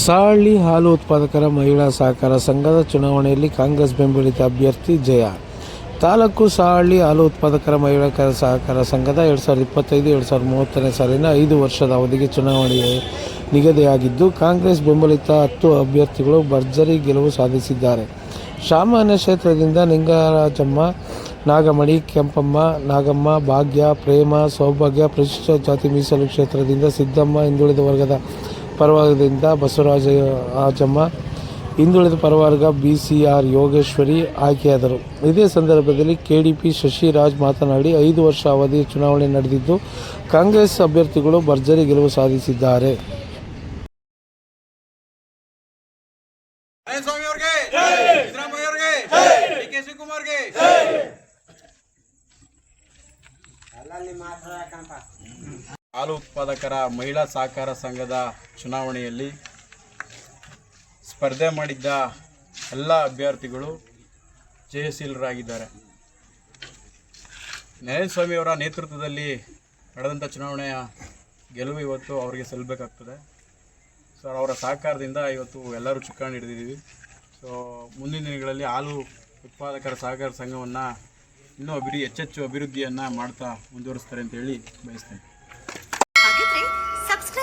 ಸಾಳ್ಳಿ ಹಾಲು ಉತ್ಪಾದಕರ ಮಹಿಳಾ ಸಹಕಾರ ಸಂಘದ ಚುನಾವಣೆಯಲ್ಲಿ ಕಾಂಗ್ರೆಸ್ ಬೆಂಬಲಿತ ಅಭ್ಯರ್ಥಿ ಜಯ. ತಾಲೂಕು ಸಾಹಳ್ಳಿ ಹಾಲು ಉತ್ಪಾದಕರ ಮಹಿಳಾ ಸಹಕಾರ ಸಂಘದ ಎರಡು ಸಾವಿರದ ಇಪ್ಪತ್ತೈದು, ಎರಡು ಸಾವಿರದ ಮೂವತ್ತನೇ ಸಾಲಿನ ಐದು ವರ್ಷದ ಅವಧಿಗೆ ಚುನಾವಣೆ ನಿಗದಿಯಾಗಿದ್ದು, ಕಾಂಗ್ರೆಸ್ ಬೆಂಬಲಿತ ಹತ್ತು ಅಭ್ಯರ್ಥಿಗಳು ಭರ್ಜರಿ ಗೆಲುವು ಸಾಧಿಸಿದ್ದಾರೆ. ಸಾಮಾನ್ಯ ಕ್ಷೇತ್ರದಿಂದ ನಿಂಗರಾಜಮ್ಮ ನಾಗಮಣಿ, ಕೆಂಪಮ್ಮ, ನಾಗಮ್ಮ, ಭಾಗ್ಯ, ಪ್ರೇಮ, ಸೌಭಾಗ್ಯ ಪರಿಶಿಷ್ಟ ಜಾತಿ ಮೀಸಲು ಕ್ಷೇತ್ರದಿಂದ ಸಿದ್ದಮ್ಮ ಹಿಂದುಳಿದ ವರ್ಗದ ಪರವಾರದಿಂದ ಬಸವರಾಜ ಆಜಮ್ಮ ಹಿಂದುಳಿದ ಪರವಾರ್ಗ ಬಿ ಸಿ ಆರ್ ಯೋಗೇಶ್ವರಿ ಆಯ್ಕೆಯಾದರು. ಇದೇ ಸಂದರ್ಭದಲ್ಲಿ ಕೆಡಿಪಿ ಶಶಿರಾಜ್ ಮಾತನಾಡಿ ಐದು ವರ್ಷ ಅವಧಿ ಚುನಾವಣೆ ನಡೆದಿದ್ದು ಕಾಂಗ್ರೆಸ್ ಅಭ್ಯರ್ಥಿಗಳು ಭರ್ಜರಿ ಗೆಲುವು ಸಾಧಿಸಿದ್ದಾರೆ. ಹಾಲು ಉತ್ಪಾದಕರ ಮಹಿಳಾ ಸಹಕಾರ ಸಂಘದ ಚುನಾವಣೆಯಲ್ಲಿ ಸ್ಪರ್ಧೆ ಮಾಡಿದ್ದ ಎಲ್ಲ ಅಭ್ಯರ್ಥಿಗಳು ಜಯಶೀಲರಾಗಿದ್ದಾರೆ. ನರೇಂದ್ರಸ್ವಾಮಿಯವರ ನೇತೃತ್ವದಲ್ಲಿ ನಡೆದಂಥ ಚುನಾವಣೆಯ ಗೆಲುವು ಇವತ್ತು ಅವರಿಗೆ ಸಲ್ಲಬೇಕಾಗ್ತದೆ. ಸೊ ಅವರ ಸಹಕಾರದಿಂದ ಇವತ್ತು ಎಲ್ಲರೂ ಚುಕ್ಕಾಣಿ ಹಿಡಿದಿದ್ದೀವಿ. ಸೊ ಮುಂದಿನ ದಿನಗಳಲ್ಲಿ ಹಾಲು ಉತ್ಪಾದಕರ ಸಹಕಾರ ಸಂಘವನ್ನು ಇನ್ನೂ ಅಭಿವೃದ್ಧಿ ಹೆಚ್ಚೆಚ್ಚು ಅಭಿವೃದ್ಧಿಯನ್ನು ಮಾಡ್ತಾ ಮುಂದುವರಿಸ್ತಾರೆ ಅಂತ ಹೇಳಿ ಬಯಸ್ತೇನೆ.